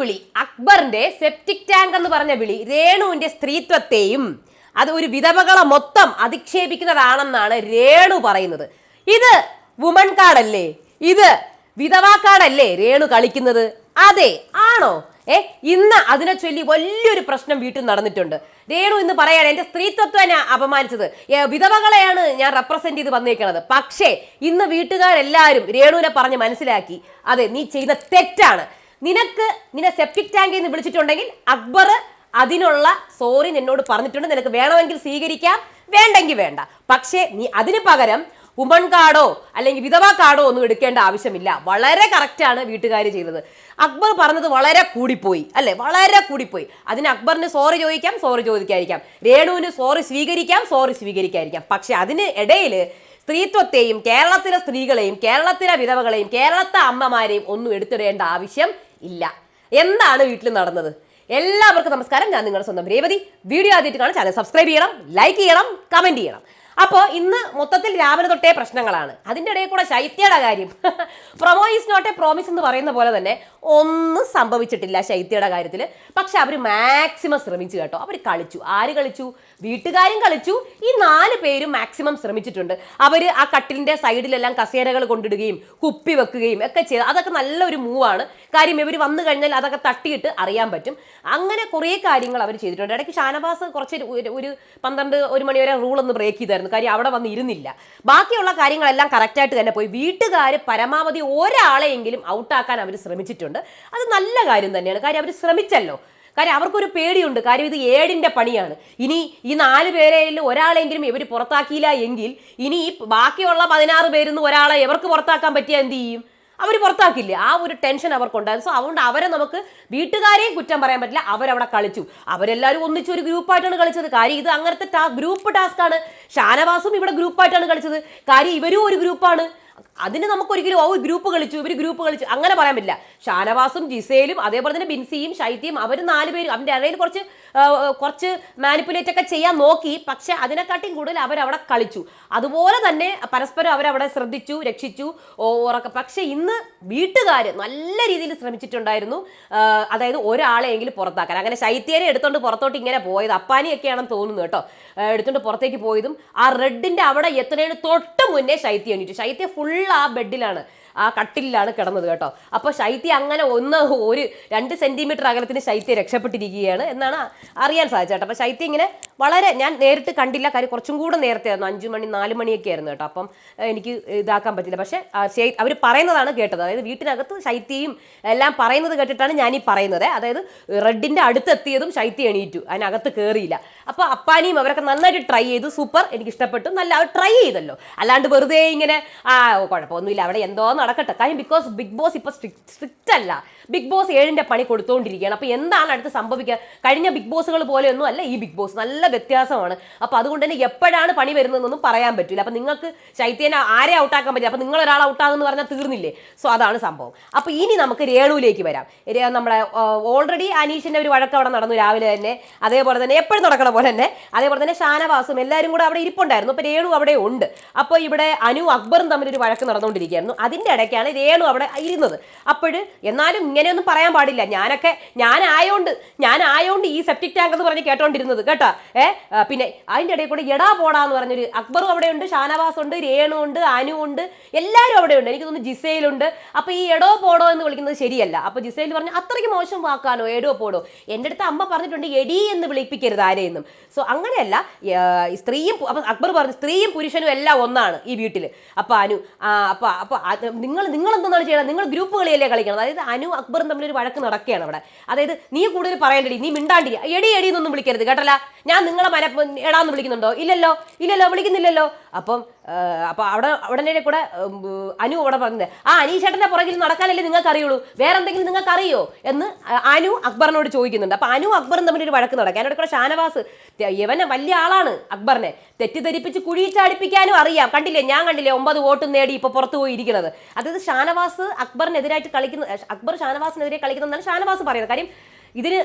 വിളി അക്ബറിന്റെ septic tank എന്ന് പറഞ്ഞ വിളി രേണുവിന്റെ സ്ത്രീത്വത്തെയും അത് ഒരു വിധവകളെ മൊത്തം അധിക്ഷേപിക്കുന്നതാണെന്നാണ് രേണു പറയുന്നത്. ഇത് വുമൺ കാർഡല്ലേ ഇത് വിധവാ കാർഡല്ലേ രേണു കളിക്കുന്നത്? അതെ ആണോ? ഏ ഇന്ന് അതിനെ ചൊല്ലി വലിയൊരു പ്രശ്നം വീട്ടിൽ നടന്നിട്ടുണ്ട്. രേണു ഇന്ന് പറയാണ് എന്റെ സ്ത്രീത്വത്വനെ അപമാനിച്ചത്. വിധവകളെയാണ് ഞാൻ റെപ്രസെന്റ് ചെയ്ത് വന്നേക്കണത്. പക്ഷേ ഇന്ന് വീട്ടുകാരെല്ലാവരും രേണുവിനെ പറഞ്ഞ് മനസ്സിലാക്കി. അതെ നീ ചെയ്ത തെറ്റാണ്. നിനക്ക് നിന്നെ സെപ്റ്റിക് ടാങ്കിൽ നിന്ന് വിളിച്ചിട്ടുണ്ടെങ്കിൽ അക്ബർ അതിനുള്ള സോറി നിന്നോട് പറഞ്ഞിട്ടുണ്ട്. നിനക്ക് വേണമെങ്കിൽ സ്വീകരിക്കാം. വേണ്ടെങ്കിൽ വേണ്ട. പക്ഷേ നീ അതിന് പകരം ഉമൺ കാർഡോ അല്ലെങ്കിൽ വിധവാ കാർഡോ ഒന്നും എടുക്കേണ്ട ആവശ്യമില്ല. വളരെ കറക്റ്റാണ് വീട്ടുകാർ ചെയ്തത്. അക്ബർ പറഞ്ഞത് വളരെ കൂടിപ്പോയി അല്ലെ? വളരെ കൂടിപ്പോയി. അതിന് അക്ബറിന് സോറി ചോദിക്കാം സോറി ചോദിക്കാതിരിക്കാം. രേണുവിന് സോറി സ്വീകരിക്കാം സോറി സ്വീകരിക്കാതിരിക്കാം. പക്ഷെ അതിന് ഇടയിൽ സ്ത്രീത്വത്തെയും കേരളത്തിലെ സ്ത്രീകളെയും കേരളത്തിലെ വിധവകളെയും കേരളത്തെ അമ്മമാരെയും ഒന്നും എടുത്തിടേണ്ട ആവശ്യം ഇല്ല. എന്താണ് വീട്ടിൽ നടന്നത്? എല്ലാവർക്കും നമസ്കാരം. ഞാൻ നിങ്ങളുടെ സ്വന്തം രേവതി. വീഡിയോ ആദ്യമായിട്ട് കാണാൻ ചാനൽ സബ്സ്ക്രൈബ് ചെയ്യണം ലൈക്ക് ചെയ്യണം കമന്റ് ചെയ്യണം. അപ്പോൾ ഇന്ന് മൊത്തത്തിൽ രാവിലെ തൊട്ടേ പ്രശ്നങ്ങളാണ്. അതിന്റെ ഇടയിൽ കൂടെ ശൈത്യയുടെ കാര്യം. Promo is not a promise എന്ന് പറയുന്ന പോലെ തന്നെ ഒന്നും സംഭവിച്ചിട്ടില്ല ശൈത്യയുടെ കാര്യത്തിൽ പക്ഷെ അവർ മാക്സിമം ശ്രമിച്ചു കേട്ടോ. അവർ കളിച്ചു. ആര് കളിച്ചു? വീട്ടുകാരും കളിച്ചു. ഈ നാല് പേരും മാക്സിമം ശ്രമിച്ചിട്ടുണ്ട്. അവർ ആ കട്ടിലിന്റെ സൈഡിലെല്ലാം കസേരകൾ കൊണ്ടിടുകയും കുപ്പി വെക്കുകയും ഒക്കെ ചെയ്ത്. അതൊക്കെ നല്ലൊരു മൂവാണ് കാര്യം ഇവർ വന്നു കഴിഞ്ഞാൽ അതൊക്കെ തട്ടിയിട്ട് അറിയാൻ പറ്റും. അങ്ങനെ കുറേ കാര്യങ്ങൾ അവർ ചെയ്തിട്ടുണ്ട്. ഇടയ്ക്ക് ഷാനവാസ് കുറച്ച് ഒരു- പന്ത്രണ്ട് ഒരു മണി വരെ റൂൾ ഒന്ന് ബ്രേക്ക് ചെയ്തായിരുന്നു. കാര്യം അവിടെ വന്ന് ഇരുന്നില്ല ബാക്കിയുള്ള കാര്യങ്ങളെല്ലാം കറക്റ്റായിട്ട് തന്നെ പോയി. വീട്ടുകാർ പരമാവധി ഒരാളെയെങ്കിലും ഔട്ടാക്കാൻ അവർ ശ്രമിച്ചിട്ടുണ്ട്. അത് നല്ല കാര്യം തന്നെയാണ്. കാര്യം അവർ ശ്രമിച്ചല്ലോ. കാര്യം അവർക്കൊരു പേടിയുണ്ട്. കാര്യം ഇത് ഏഴിന്റെ പണിയാണ്. ഇനി ഈ നാല് പേരെയിൽ ഒരാളെങ്കിലും ഇവർ പുറത്താക്കിയില്ല എങ്കിൽ ഇനി ഈ ബാക്കിയുള്ള പതിനാറ് പേരിൽ നിന്ന് ഒരാളെ എവർക്ക് പുറത്താക്കാൻ പറ്റിയാൽ എന്ത് ചെയ്യും? അവർ പുറത്താക്കില്ല? ആ ഒരു ടെൻഷൻ അവർക്കുണ്ടായിരുന്നു സോ അതുകൊണ്ട് അവരെ നമുക്ക് വീട്ടുകാരെയും കുറ്റം പറയാൻ പറ്റില്ല. അവരവിടെ കളിച്ചു. അവരെല്ലാവരും ഒന്നിച്ച് ഒരു ഗ്രൂപ്പായിട്ടാണ് കളിച്ചത്. കാര്യം ഇത് അങ്ങനത്തെ ടാ ഗ്രൂപ്പ് ടാസ്ക് ആണ് ഷാനവാസും ഇവിടെ ഗ്രൂപ്പായിട്ടാണ് കളിച്ചത്. കാര്യം ഇവരും ഒരു ഗ്രൂപ്പാണ്. അതിന് നമുക്ക് ഒരിക്കലും ഓ ഗ്രൂപ്പ് കളിച്ചു ഇവർ ഗ്രൂപ്പ് കളിച്ചു അങ്ങനെ പറയാൻ പറ്റില്ല. ഷാനവാസും ജിസേലും അതേപോലെ തന്നെ ബിൻസിയും ഷൈത്യയും അവർ നാല് പേരും അവന്റെ ഇടയിൽ കുറച്ച് കുറച്ച് മാനിപ്പുലേറ്റ് ഒക്കെ ചെയ്യാൻ നോക്കി. പക്ഷെ അതിനെക്കാട്ടിയും കൂടുതൽ അവരവിടെ കളിച്ചു. അതുപോലെ തന്നെ പരസ്പരം അവരവിടെ ശ്രദ്ധിച്ചു രക്ഷിച്ചു ഉറക്ക. പക്ഷെ ഇന്ന് വീട്ടുകാർ നല്ല രീതിയിൽ ശ്രമിച്ചിട്ടുണ്ടായിരുന്നു. അതായത് ഒരാളെയെങ്കിലും പുറത്താക്കാൻ. അങ്ങനെ ശൈത്യനെ എടുത്തോണ്ട് പുറത്തോട്ട് ഇങ്ങനെ പോയത് അപ്പാനിയൊക്കെയാണെന്ന് തോന്നുന്നു കേട്ടോ. എടുത്തോണ്ട് പുറത്തേക്ക് പോയതും ആ റെഡിന്റെ അവിടെ എത്തുന്നതിന് തൊട്ട് മുന്നേ ശൈത്യ എണീറ്റു. ശൈത്യ ഫുൾ ആ ബെഡിലാണ് ആ കട്ടിലാണ് കിടന്നത് കേട്ടോ. അപ്പോൾ ശൈത്യ അങ്ങനെ ഒന്ന് ഒരു രണ്ട് സെന്റിമീറ്റർ അകലത്തിന് ശൈത്യ രക്ഷപ്പെട്ടിരിക്കുകയാണ് എന്നാണ് അറിയാൻ സാധിച്ചത് കേട്ടോ. അപ്പോൾ ശൈത്യ ഇങ്ങനെ വളരെ ഞാൻ നേരിട്ട് കണ്ടില്ല കാര്യം കുറച്ചും കൂടെ നേരത്തെ ആയിരുന്നു. അഞ്ചു മണി നാല് മണിയൊക്കെ ആയിരുന്നു കേട്ടോ. അപ്പം എനിക്ക് ഇതാക്കാൻ പറ്റില്ല. പക്ഷേ അവർ പറയുന്നതാണ് കേട്ടത്. അതായത് വീട്ടിനകത്ത് ശൈത്യയും എല്ലാം പറയുന്നത് കേട്ടിട്ടാണ് ഞാൻ ഈ പറയുന്നത്. അതായത് റെഡിന്റെ അടുത്തെത്തിയതും ശൈത്യ എണീറ്റു. അതിനകത്ത് കയറിയില്ല അപ്പോൾ അപ്പാനിയും അവരൊക്കെ നന്നായിട്ട് ട്രൈ ചെയ്തു. സൂപ്പർ എനിക്ക് ഇഷ്ടപ്പെട്ടു നല്ല അവർ ട്രൈ ചെയ്തല്ലോ. അല്ലാണ്ട് വെറുതെ ഇങ്ങനെ ആ കുഴപ്പമൊന്നുമില്ല. അവിടെ എന്തോ നടക്കട്ടെ. കാര്യം ബിക്കോസ് ബിഗ് ബോസ് ഇപ്പോൾ സ്ട്രിക്റ്റ് അല്ല. ബിഗ് ബോസ് ഏഴിന്റെ പണി കൊടുത്തുകൊണ്ടിരിക്കുകയാണ് അപ്പോൾ എന്താണ് അടുത്ത് സംഭവിക്കുക? കഴിഞ്ഞ ബിഗ് ബോസുകൾ പോലെയൊന്നും അല്ല ഈ ബിഗ് ബോസ് നല്ല വ്യത്യാസമാണ്. അപ്പോൾ അതുകൊണ്ട് തന്നെ എപ്പോഴാണ് പണി വരുന്നതെന്നൊന്നും പറയാൻ പറ്റില്ല അപ്പോൾ നിങ്ങൾക്ക് ശൈത്യനെ ആരെ ഔട്ടാക്കാൻ പറ്റില്ല? അപ്പോൾ നിങ്ങൾ ഒരാൾ ഔട്ടാകുമെന്ന് പറഞ്ഞാൽ തീർന്നില്ലേ? സോ അതാണ് സംഭവം. അപ്പോൾ ഇനി നമുക്ക് രേണുവിലേക്ക് വരാം. നമ്മുടെ ഓൾറെഡി അനീഷിന്റെ ഒരു വഴക്ക് അവിടെ നടന്നു രാവിലെ തന്നെ. അതേപോലെ തന്നെ എപ്പോഴും നടക്കണ പോലെ തന്നെ അതേപോലെ തന്നെ ഷാനവാസും എല്ലാവരും കൂടെ അവിടെ ഇരിപ്പുണ്ടായിരുന്നു. അപ്പോൾ രേണു അവിടെ ഉണ്ട്. അപ്പോൾ ഇവിടെ അനു അക്ബറും തമ്മിൽ ഒരു വഴക്ക് നടന്നുകൊണ്ടിരിക്കുകയായിരുന്നു. അതിന്റെ ഇടയ്ക്കാണ് രേണു അവിടെ ഇരുന്നത്. അപ്പോൾ എന്നാലും ഇങ്ങനെയൊന്നും പറയാൻ പാടില്ല. ഞാനൊക്കെ ഞാനായോണ്ട് ഞാനായോണ്ട് ഈ സെപ്റ്റിക് ടാങ്ക് എന്ന് പറഞ്ഞ് കേട്ടോണ്ടിരുന്നത് കേട്ടോ. ഏ പിന്നെ അതിന്റെ ഇടയിൽ കൂടെ എടാ പോടാന്ന് പറഞ്ഞൊരു അക്ബറും അവിടെ ഉണ്ട് ഷാനവാസ് ഉണ്ട് രേണു ഉണ്ട് അനു ഉണ്ട് എല്ലാവരും അവിടെ ഉണ്ട്. എനിക്ക് തോന്നുന്നു ജിസയിലുണ്ട് അപ്പോൾ ഈ എടോ പോടോ എന്ന് വിളിക്കുന്നത് ശരിയല്ല. അപ്പോൾ ജിസയിൽ പറഞ്ഞു അത്രയ്ക്ക് മോശം വാക്കാനോ എടോ പോടോ? എന്റെ അടുത്ത് അമ്മ പറഞ്ഞിട്ടുണ്ട് എടി എന്ന് വിളിപ്പിക്കരുത് ആരെയെന്നും. സോ അങ്ങനെയല്ല സ്ത്രീയും അപ്പം അക്ബർ പറഞ്ഞു സ്ത്രീയും പുരുഷനും എല്ലാം ഒന്നാണ് ഈ വീട്ടിൽ അപ്പോൾ അനു അപ്പോൾ അപ്പോൾ നിങ്ങൾ നിങ്ങൾ എന്താണ് ചെയ്യണം നിങ്ങൾ ഗ്രൂപ്പ് കളിയല്ലേ കളിക്കണം അതായത് അനു അക്ബറും തമ്മിൽ ഒരു വഴക്ക് നടക്കുകയാണ് അവിടെ. അതായത് നീ കൂടുതൽ പറയേണ്ടടി നീ മിണ്ടാണ്ടി എടി എടി എന്നൊന്നും വിളിക്കരുത് കേട്ടല്ല? ഞാൻ നിങ്ങളെ മന എടാന്ന് വിളിക്കുന്നുണ്ടോ? ഇല്ലല്ലോ? ഇല്ലല്ലോ? വിളിക്കുന്നില്ലല്ലോ? അപ്പം ആ, അപ്പൊ അവിടെ ഉടനെ കൂടെ അനു അവിടെ പറഞ്ഞത്. ആ അനീഷേട്ടന്റെ പുറകിൽ നടക്കാനല്ലേ നിങ്ങൾക്ക് അറിയുള്ളൂ വേറെ എന്തെങ്കിലും നിങ്ങൾക്ക് അറിയോ എന്ന് അനു അക്ബറിനോട് ചോദിക്കുന്നുണ്ട്. അപ്പൊ അനു അക്ബറും തമ്മിൽ ഒരു വഴക്ക് നടക്കാൻ അതിനോട് കൂടെ ഷാനവാസ് യവനെ വലിയ ആളാണ് അക്ബറിനെ. തെറ്റിദ്ധരിപ്പിച്ച് കുഴിച്ചടിപ്പിക്കാനും അറിയാം. കണ്ടില്ലേ? ഞാൻ കണ്ടില്ലേ? ഒമ്പത് വോട്ടും നേടി ഇപ്പൊ പുറത്തു പോയി ഇരിക്കുന്നത് അതായത് ഷാനവാസ് അക്ബറിനെതിരായിട്ട് കളിക്കുന്ന അക്ബർ ഷാനവാസിനെതിരെ കളിക്കുന്നതെന്നാണ് ഷാനവാസ് പറയുന്നത്. കാര്യം ഇതിന്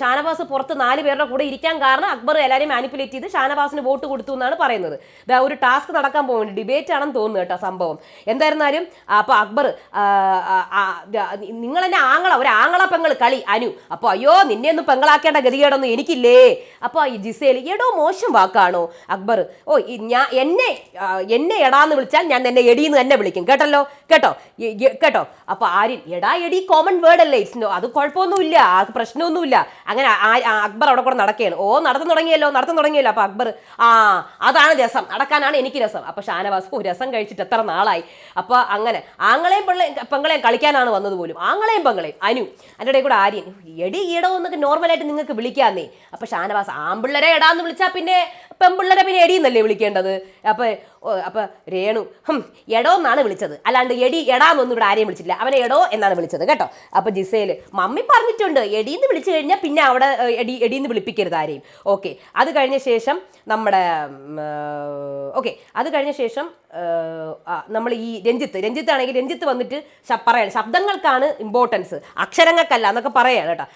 ഷാനവാസ് പുറത്ത് നാല് പേരുടെ കൂടെ ഇരിക്കാൻ കാരണം അക്ബർ എല്ലാവരെയും മാനിപ്പുലേറ്റ് ചെയ്ത് ഷാനവാസിന് വോട്ട് കൊടുത്തു എന്നാണ് പറയുന്നത്. ഒരു ടാസ്ക് നടക്കാൻ പോകുന്നുണ്ട്. ഡിബേറ്റ് ആണെന്ന് തോന്നുന്നു കേട്ടോ സംഭവം. എന്തായിരുന്നാലും അപ്പൊ അക്ബർ നിങ്ങൾ എന്നെ ആങ്ങള ഒരു ആങ്ങള പെങ്ങൾ കളി അനു. അപ്പൊ അയ്യോ നിന്നെ ഒന്നും പെങ്ങളാക്കേണ്ട ഗതികേടൊന്നും എനിക്കില്ലേ? അപ്പൊ ഈ ജിസേൽ എടോ മോശം വാക്കാണോ? അക്ബർ ഓ ഞാൻ എന്നെ എന്നെ എടാന്ന് വിളിച്ചാൽ ഞാൻ എന്നെ എടീന്ന് തന്നെ വിളിക്കും. കേട്ടല്ലോ? കേട്ടോ? കേട്ടോ? അപ്പൊ ആര്യൻ എടാ എടി കോമൺ വേർഡ് അല്ലേ? ഇറ്റ്സ് അത് കുഴപ്പമൊന്നുമില്ല. ആ പ്രശ്നമൊന്നുമില്ല. അങ്ങനെ അക്ബർ അവിടെ കൂടെ നടക്കുകയാണ്. ഓ നടത്തം തുടങ്ങിയല്ലോ നടത്തം തുടങ്ങിയല്ലോ. അപ്പൊ അക്ബർ ആ അതാണ് രസം. നടക്കാനാണ് എനിക്ക് രസം. അപ്പൊ ഷാനവാസ് രസം കഴിച്ചിട്ട് എത്ര നാളായി. അപ്പൊ അങ്ങനെ ആങ്ങളെയും പെങ്ങളെയും പെങ്ങളെയും കളിക്കാനാണ് വന്നത് പോലും. ആങ്ങളെയും പെങ്ങളെയും അനു അതിന്റെ ഇടയിൽ കൂടെ ആര്യൻ. എടി ഈടോ എന്നൊക്കെ നോർമലായിട്ട് നിങ്ങൾക്ക് വിളിക്കാന്നേ അപ്പൊ ഷാനവാസ് ആമ്പിള്ളരെ എടാന്ന് വിളിച്ചാൽ പിന്നെ പെമ്പിള്ളരെ പിന്നെ എടിയെന്നല്ലേ വിളിക്കേണ്ടത്? അപ്പൊ ഓ, അപ്പൊ രേണു ഹും, എടോ എന്നാണ് വിളിച്ചത്. അല്ലാണ്ട് എടി എടാന്നൊന്നും ഇവിടെ ആരെയും വിളിച്ചില്ല അവനെ എടോ എന്നാണ് വിളിച്ചത് കേട്ടോ. അപ്പൊ ജിസേൽ മമ്മി പറഞ്ഞിട്ടുണ്ട് എടീന്ന് വിളിച്ചു കഴിഞ്ഞാൽ പിന്നെ അവിടെ എടി എടീന്ന് വിളിപ്പിക്കരുത് ആരെയും. ഓക്കെ അത് കഴിഞ്ഞ ശേഷം നമ്മുടെ ഓക്കെ അത് കഴിഞ്ഞ ശേഷം നമ്മൾ ഈ രഞ്ജിത്ത് രഞ്ജിത്ത് ആണെങ്കിൽ രഞ്ജിത്ത് വന്നിട്ട് പറയാണ് ശബ്ദങ്ങൾക്കാണ് ഇമ്പോർട്ടൻസ് അക്ഷരങ്ങൾക്കല്ല എന്നൊക്കെ പറയാണ് കേട്ടോ.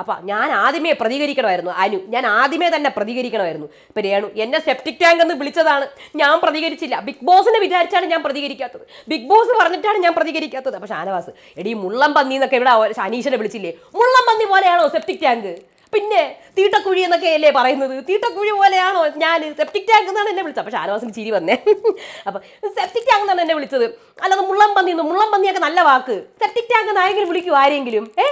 അപ്പൊ ഞാൻ ആദ്യമേ പ്രതികരിക്കണമായിരുന്നു അനു ഞാൻ ആദ്യമേ തന്നെ പ്രതികരിക്കണമായിരുന്നു. ഇപ്പൊ രേണു എന്നെ സെപ്റ്റിക് ടാങ്ക് എന്ന് വിളിച്ചതാണ്. ഞാൻ പ്രതികരിച്ചില്ല. ബിഗ് ബോസിനെ വിചാരിച്ചാണ് ഞാൻ പ്രതികരിക്കാത്തത്. ബിഗ് ബോസ് പറഞ്ഞിട്ടാണ് ഞാൻ പ്രതികരിക്കാത്തത്. അപ്പൊ ഷാനവാസ് എടി മുള്ളം പന്നി എന്നൊക്കെ ഇവിടെ അനീഷനെ വിളിച്ചില്ലേ? മുള്ളം പന്നി പോലെയാണോ സെപ്റ്റിക് ടാങ്ക് പിന്നെ തീട്ടക്കുഴി എന്നൊക്കെ അല്ലേ പറയുന്നത്? തീട്ടക്കുഴി പോലെയാണോ ഞാൻ സെപ്റ്റിക് ടാങ്ക് എന്നാണ് എന്നെ വിളിച്ചത്. അപ്പോൾ ഷാനവാസിന് ചിരി വന്നേ. അപ്പൊ സെപ്റ്റിക് ടാങ്ക് എന്നാണ് എന്നെ വിളിച്ചത്. അല്ലാതെ മുള്ളം പന്നി മുള്ളം പന്നിയൊക്കെ നല്ല വാക്ക്. സെപ്റ്റിക് ടാങ്ക് നായെങ്കിലും വിളിക്കൂ ആരെങ്കിലും? ഏ?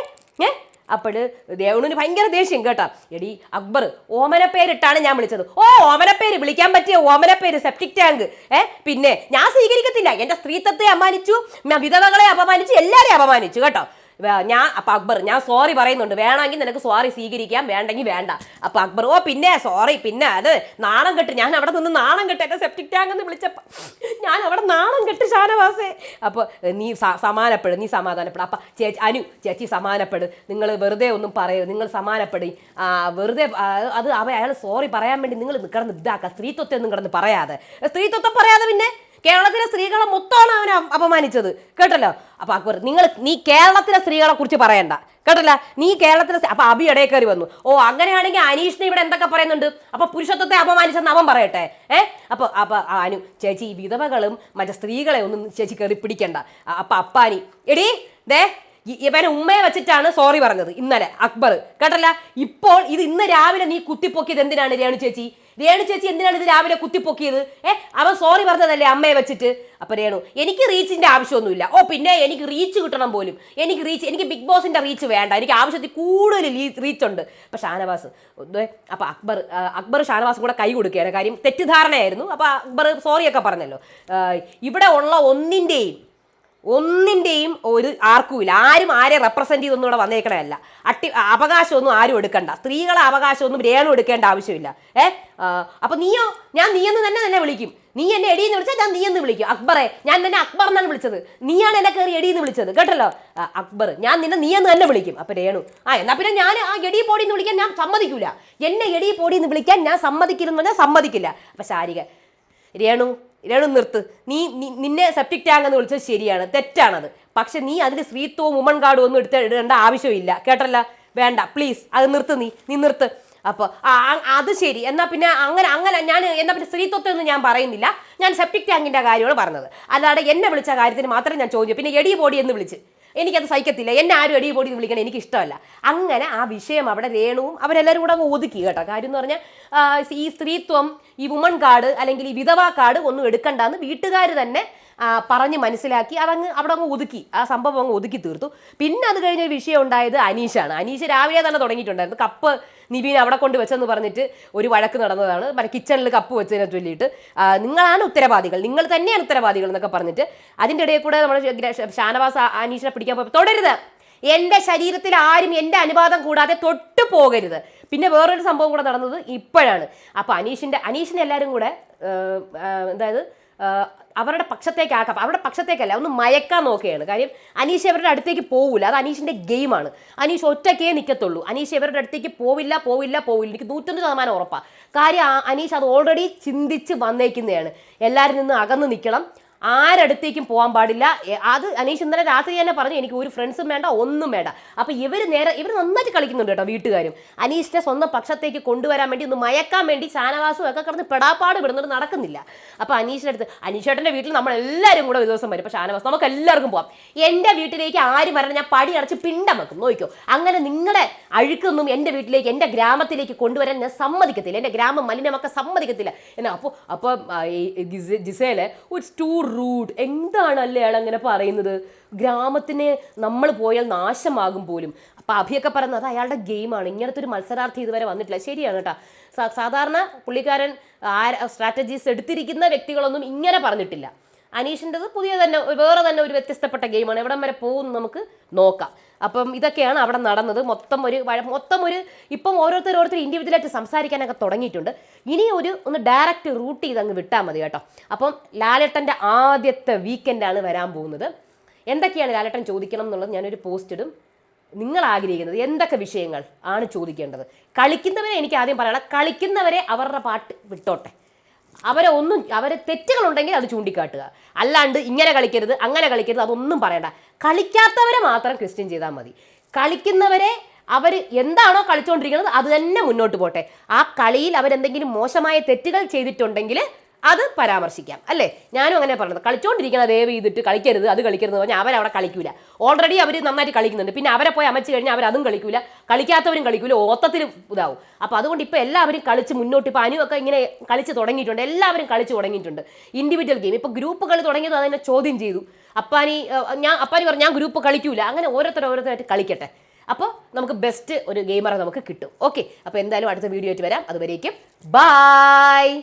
ഏ? അപ്പോൾ ദേവണുവിന് ഭയങ്കര ദേഷ്യം കേട്ടോ. എടി അക്ബർ ഓമനപ്പേരിട്ടാണ് ഞാൻ വിളിച്ചത്. ഓ ഓമനപ്പേര് വിളിക്കാൻ പറ്റിയ ഓമനപ്പേര് സെപ്റ്റിക് ടാങ്ക് ഏ പിന്നെ ഞാൻ സ്വീകരിക്കത്തില്ല. എന്റെ സ്ത്രീത്വത്തെ അപമാനിച്ചു വിധവകളെ അപമാനിച്ചു എല്ലാവരെയും അപമാനിച്ചു കേട്ടോ. ഞാൻ അപ്പൊ അക്ബർ ഞാൻ സോറി പറയുന്നുണ്ട്. വേണമെങ്കിൽ നിനക്ക് സോറി സ്വീകരിക്കാം വേണ്ടെങ്കിൽ വേണ്ട. അപ്പൊ അക്ബർ ഓ പിന്നെ സോറി പിന്നെ അത് നാണം കെട്ട്. ഞാൻ അവിടെ നിന്ന് നാണം കെട്ട് എന്നെ സെപ്റ്റിക് ടാങ്ക് എന്ന് വിളിച്ചപ്പോ ഞാൻ അവിടെ നാണം കെട്ട് ഷാനവാസേ. അപ്പൊ നീ സമാനപ്പെടും നീ സമാധാനപ്പെടും. അപ്പൊ ചേച്ചി അനു ചേച്ചി സമാനപ്പെടും. നിങ്ങൾ വെറുതെ ഒന്നും പറയരുത്. നിങ്ങൾ സമാനപ്പെടും. വെറുതെ അത് അവ അയാൾ സോറി പറയാൻ വേണ്ടി നിങ്ങൾ കിടന്ന് ഇതാക്കുക സ്ത്രീത്വത്തെ ഒന്നും കിടന്ന് പറയാതെ. സ്ത്രീത്വത്തെ പറയാതെ പിന്നെ? കേരളത്തിലെ സ്ത്രീകളെ മൊത്തമാണ് അവനെ അപമാനിച്ചത്. കേട്ടല്ലോ? അപ്പൊ അക്ബർ നിങ്ങൾ നീ കേരളത്തിലെ സ്ത്രീകളെ കുറിച്ച് പറയണ്ട. കേട്ടല്ല? നീ കേരളത്തിലെ അപ്പൊ അബി ഇടയിൽ കയറി വന്നു. ഓ അങ്ങനെയാണെങ്കിൽ അനീഷിനെ ഇവിടെ എന്തൊക്കെ പറയുന്നുണ്ട്? അപ്പൊ പുരുഷത്വത്തെ അപമാനിച്ചെന്ന് അവൻ പറയട്ടെ. ഏ? അപ്പൊ അപ്പൊ അനു ചേച്ചി വിധവകളും മറ്റേ സ്ത്രീകളെ ഒന്നും ചേച്ചി കയറി പിടിക്കണ്ട. അപ്പൊ അപ്പാനി എടീ ദേ ഇവനെ ഉമ്മയെ വെച്ചിട്ടാണ് സോറി പറഞ്ഞത് ഇന്നലെ അക്ബർ. കേട്ടല്ല? ഇപ്പോൾ ഇത് ഇന്ന് രാവിലെ നീ കുത്തിപ്പൊക്കിയത് എന്തിനാണ് രേണു ചേച്ചി? രേണു ചേച്ചി എന്തിനാണ് ഇത് രാവിലെ കുത്തിപ്പൊക്കിയത്? ഏ അവൻ സോറി പറഞ്ഞതല്ലേ അമ്മയെ വെച്ചിട്ട്? അപ്പൊ രേണു എനിക്ക് റീച്ചിന്റെ ആവശ്യമൊന്നുമില്ല. ഓ പിന്നെ എനിക്ക് റീച്ച് കിട്ടണം പോലും. എനിക്ക് റീച്ച് എനിക്ക് ബിഗ് ബോസിന്റെ റീച്ച് വേണ്ട. എനിക്ക് ആവശ്യത്തിൽ കൂടുതൽ റീച്ച് ഉണ്ട്. അപ്പൊ ഷാനവാസ് അപ്പൊ അക്ബർ അക്ബർ ഷാനവാസ് കൂടെ കൈ കൊടുക്കുകയാണ്. കാര്യം തെറ്റിദ്ധാരണയായിരുന്നു. അപ്പൊ അക്ബർ സോറിയൊക്കെ പറഞ്ഞല്ലോ. ഇവിടെ ഉള്ള ഒന്നിന്റെയും ഒന്നിന്റെയും ഒരു ആർക്കുമില്ല. ആരും ആരെ റെപ്രസെന്റ് ചെയ്തൊന്നും ഇവിടെ വന്നേക്കണമല്ല അട്ടി അവകാശമൊന്നും ആരും എടുക്കണ്ട. സ്ത്രീകളെ അവകാശമൊന്നും രേണു എടുക്കേണ്ട ആവശ്യമില്ല. ഏ? അപ്പൊ നീയോ? ഞാൻ നീയെന്ന് തന്നെ തന്നെ വിളിക്കും. നീ എന്നെ എടിയെന്ന് വിളിച്ചാൽ ഞാൻ നീയെന്ന് വിളിക്കും. അക്ബറെ ഞാൻ തന്നെ അക്ബർ എന്നാണ് വിളിച്ചത്. നീയാണ് എന്നെ കയറി എടിയെന്ന് വിളിച്ചത്. കേട്ടല്ലോ? അക്ബർ ഞാൻ നിന്നെ നീയെന്ന് തന്നെ വിളിക്കും. അപ്പൊ രേണു ആ എന്നാ പിന്നെ ഞാൻ ആ എടി പോടി എന്ന് വിളിക്കാൻ ഞാൻ സമ്മതിക്കില്ല എന്നെ എടി പോടി എന്ന് വിളിക്കാൻ ഞാൻ സമ്മതിക്കില്ലെന്ന് പറഞ്ഞാൽ സമ്മതിക്കില്ല. അപ്പൊ ശാരിക രേണു രേണു നിർത്ത്. നീ നിന്നെ സെപ്റ്റിക് ടാങ്ക് എന്ന് വിളിച്ചത് ശരിയാണ് തെറ്റാണത്. പക്ഷെ നീ അതിന് സ്ത്രീത്വവും ഉമൺ കാർഡും ഒന്നും എടുത്ത് ഇടേണ്ട ആവശ്യമില്ല. കേട്ടല്ല? വേണ്ട പ്ലീസ് അത് നിർത്ത് നീ നീ നിർത്ത്. അപ്പോൾ അത് ശരി. എന്നാൽ പിന്നെ അങ്ങനെ അങ്ങനെ ഞാൻ എന്നാൽ പിന്നെ സ്ത്രീത്വത്തെ ഒന്നും ഞാൻ പറയുന്നില്ല. ഞാൻ സെപ്റ്റിക് ടാങ്കിന്റെ കാര്യമാണ് പറഞ്ഞത്. അല്ലാതെ എന്നെ വിളിച്ച കാര്യത്തിന് മാത്രമേ ഞാൻ ചോദിച്ചു പിന്നെ എടി ബോഡി എന്ന് വിളിച്ച്. എനിക്കത് സഹിക്കത്തില്ല. എന്നെ ആരും എടി പൊടി വിളിക്കണം എനിക്ക് ഇഷ്ടമല്ല അങ്ങനെ ആ വിഷയം അവിടെ രേണുവും അവരെല്ലാവരും കൂടെ അങ്ങ് ഒതുക്കി കേട്ടോ. കാര്യം എന്ന് പറഞ്ഞാൽ ഈ സ്ത്രീത്വം ഈ വുമൺ കാർഡ് അല്ലെങ്കിൽ ഈ വിധവാ കാർഡ് ഒന്നും എടുക്കണ്ടെന്ന് വീട്ടുകാർ തന്നെ പറഞ്ഞ് മനസ്സിലാക്കി അതങ്ങ് അവിടെ അങ്ങ് ഒതുക്കി. ആ സംഭവം അങ്ങ് ഒതുക്കി തീർത്തു. പിന്നെ അത് കഴിഞ്ഞ വിഷയം ഉണ്ടായത് അനീഷാണ്. അനീഷ് രാവിലെ തന്നെ തുടങ്ങിയിട്ടുണ്ടായിരുന്നു. കപ്പ് നിവീൻ അവിടെ കൊണ്ട് വെച്ചെന്ന് പറഞ്ഞിട്ട് ഒരു വഴക്ക് നടന്നതാണ്. മറ്റേ കിച്ചണിൽ കപ്പ് വെച്ചതിനെ ചൊല്ലിയിട്ട്. നിങ്ങളാണ് ഉത്തരവാദികൾ. നിങ്ങൾ തന്നെയാണ് ഉത്തരവാദികൾ എന്നൊക്കെ പറഞ്ഞിട്ട് അതിന്റെ ഇടയിൽ കൂടെ നമ്മുടെ ഷാനവാസ് അനീഷിനെ പിടിക്കാൻ പോയപ്പോൾ തുടരുത്. എന്റെ ശരീരത്തിൽ ആരും എന്റെ അനുവാദം കൂടാതെ തൊട്ടു പോകരുത്. പിന്നെ വേറൊരു സംഭവം കൂടെ നടന്നത് ഇപ്പോഴാണ്. അപ്പോൾ അനീഷിന്റെ അനീഷിനെ എല്ലാവരും കൂടെ അതായത് അവരുടെ പക്ഷത്തേക്കാക്കാം അവരുടെ പക്ഷത്തേക്കല്ല ഒന്ന് മയക്കാൻ നോക്കുകയാണ്. കാര്യം അനീഷ് അവരുടെ അടുത്തേക്ക് പോവില്ല അത് അനീഷിന്റെ ഗെയിമാണ് അനീഷ് ഒറ്റക്കേ നിൽക്കത്തുള്ളൂ അനീഷ് അവരുടെ അടുത്തേക്ക് പോവില്ല പോവില്ല പോവില്ല. എനിക്ക് നൂറ്റൊന്ന് ശതമാനം ഉറപ്പാണ് കാര്യം അനീഷ് അത് ഓൾറെഡി ചിന്തിച്ച് വന്നേക്കുന്നതാണ് എല്ലാവരും നിന്ന് അകന്ന് നിൽക്കണം ആരടുത്തേക്കും പോകാൻ പാടില്ല. അത് അനീഷ് ഇന്നലെ രാത്രി തന്നെ പറഞ്ഞു എനിക്ക് ഒരു ഫ്രണ്ട്സും വേണ്ട ഒന്നും വേണ്ട. അപ്പോൾ ഇവർ നേരെ ഇവർ നന്നായിട്ട് കളിക്കുന്നുണ്ട് കേട്ടോ വീട്ടുകാരും. അനീഷിനെ സ്വന്തം പക്ഷത്തേക്ക് കൊണ്ടുവരാൻ വേണ്ടി ഒന്ന് മയക്കാൻ വേണ്ടി ഷാനവാസും ഒക്കെ കിടന്ന് പെടാപ്പാട് വിടുന്നത് നടക്കുന്നില്ല. അപ്പോൾ അനീഷിന്റെ അടുത്ത് അനീഷേട്ടന്റെ വീട്ടിൽ നമ്മൾ എല്ലാവരും കൂടെ ഒരു ദിവസം വരും. അപ്പൊ ഷാനവാസ് നമുക്ക് എല്ലാവർക്കും പോവാം. എന്റെ വീട്ടിലേക്ക് ആരും വരണം ഞാൻ പടി അടച്ച് പിണ്ടം വെക്കും അങ്ങനെ നിങ്ങളുടെ അഴുക്കൊന്നും എന്റെ വീട്ടിലേക്ക് എന്റെ ഗ്രാമത്തിലേക്ക് കൊണ്ടുവരാൻ ഞാൻ സമ്മതിക്കത്തില്ല. എന്റെ ഗ്രാമം മലിനമൊക്കെ സമ്മതിക്കത്തില്ല. എന്നാ അപ്പോൾ അപ്പോൾ ജിസേലെ ഒരു ടു റൂഡ് എന്താണ് അല്ലേ അയാൾ അങ്ങനെ പറയുന്നത്? ഗ്രാമത്തിന് നമ്മൾ പോയാൽ നാശമാകും പോലും. അപ്പം അഭിയൊക്കെ പറയുന്നത് അത് അയാളുടെ ഗെയിമാണ് ഇങ്ങനത്തെ ഒരു മത്സരാർത്ഥി ഇതുവരെ വന്നിട്ടില്ല. ശരിയാണ് കേട്ടോ. സാധാരണ പുള്ളിക്കാരൻ സ്ട്രാറ്റജീസ് എടുത്തിരിക്കുന്ന വ്യക്തികളൊന്നും ഇങ്ങനെ പറഞ്ഞിട്ടില്ല. അനീഷിന്റെത് പുതിയ തന്നെ വേറെ തന്നെ ഒരു വ്യത്യസ്തപ്പെട്ട ഗെയിമാണ്. എവിടം വരെ പോകും നമുക്ക് നോക്കാം. അപ്പം ഇതൊക്കെയാണ് അവിടെ നടന്നത്. മൊത്തം ഒരു മൊത്തം ഒരു ഇപ്പം ഓരോരുത്തർ ഓരോരുത്തർ ഇൻഡിവിജ്വലായിട്ട് സംസാരിക്കാനൊക്കെ തുടങ്ങിയിട്ടുണ്ട്. ഇനി ഒരു ഒന്ന് ഡയറക്റ്റ് റൂട്ട് ചെയ്ത് അങ്ങ് വിട്ടാൽ മതി കേട്ടോ. അപ്പം ലാലേട്ടന്റെ ആദ്യത്തെ വീക്കെൻഡാണ് വരാൻ പോകുന്നത്. എന്തൊക്കെയാണ് ലാലേട്ടൻ ചോദിക്കണം എന്നുള്ളത് ഞാനൊരു പോസ്റ്റ് ഇടും. നിങ്ങൾ ആഗ്രഹിക്കുന്നത് എന്തൊക്കെ വിഷയങ്ങൾ ആണ് ചോദിക്കേണ്ടത്? കളിക്കുന്നവരെ എനിക്ക് ആദ്യം പറയണം. കളിക്കുന്നവരെ അവരുടെ പാട്ട് വിട്ടോട്ടെ. അവരെ ഒന്നും അവരെ തെറ്റുകളുണ്ടെങ്കിൽ അത് ചൂണ്ടിക്കാട്ടുക. അല്ലാണ്ട് ഇങ്ങനെ കളിക്കരുത് അങ്ങനെ കളിക്കരുത് അതൊന്നും പറയണ്ട. കളിക്കാത്തവരെ മാത്രം ക്രിസ്ത്യൻ ചെയ്താൽ മതി. കളിക്കുന്നവരെ അവർ എന്താണോ കളിച്ചുകൊണ്ടിരിക്കുന്നത് അത് തന്നെ മുന്നോട്ട് പോട്ടെ. ആ കളിയിൽ അവരെന്തെങ്കിലും മോശമായ തെറ്റുകൾ ചെയ്തിട്ടുണ്ടെങ്കിൽ അത് പരാമർശിക്കാം അല്ലേ? ഞാനും അങ്ങനെ പറഞ്ഞത്. കളിച്ചുകൊണ്ടിരിക്കുന്ന ദയവ് ചെയ്തിട്ട് കളിക്കരുത് അത് കളിക്കരുത് എന്ന് പറഞ്ഞാൽ അവരവിടെ കളിക്കൂല. ഓൾറെഡി അവർ നന്നായിട്ട് കളിക്കുന്നുണ്ട്. പിന്നെ അവരെ പോയി അമച്ച് കഴിഞ്ഞാൽ അവരതും കളിക്കൂല. കളിക്കാത്തവരും കളിക്കൂല. ഓത്തത്തിൽ ഇതാവും. അപ്പോൾ അതുകൊണ്ട് ഇപ്പോൾ എല്ലാവരും കളിച്ച് മുന്നോട്ട് ഇപ്പോൾ അനുവൊക്കെ ഇങ്ങനെ കളിച്ച് തുടങ്ങിയിട്ടുണ്ട്. എല്ലാവരും കളിച്ച് തുടങ്ങിയിട്ടുണ്ട്. ഇൻഡിവിജ്വൽ ഗെയിം ഇപ്പോൾ ഗ്രൂപ്പ് കളി തുടങ്ങിയത് അതിനെ ചോദ്യം ചെയ്തു. അപ്പാനി ഞാൻ അപ്പാനി പറഞ്ഞു ഞാൻ ഗ്രൂപ്പ് കളിക്കൂല. അങ്ങനെ ഓരോരുത്തർ ഓരോരുത്തരായിട്ട് കളിക്കട്ടെ. അപ്പോൾ നമുക്ക് ബെസ്റ്റ് ഒരു ഗെയിമറെ നമുക്ക് കിട്ടും. ഓക്കെ അപ്പോൾ എന്തായാലും അടുത്ത വീഡിയോ ആയിട്ട് വരാം. അതുവരേക്കും ബായ്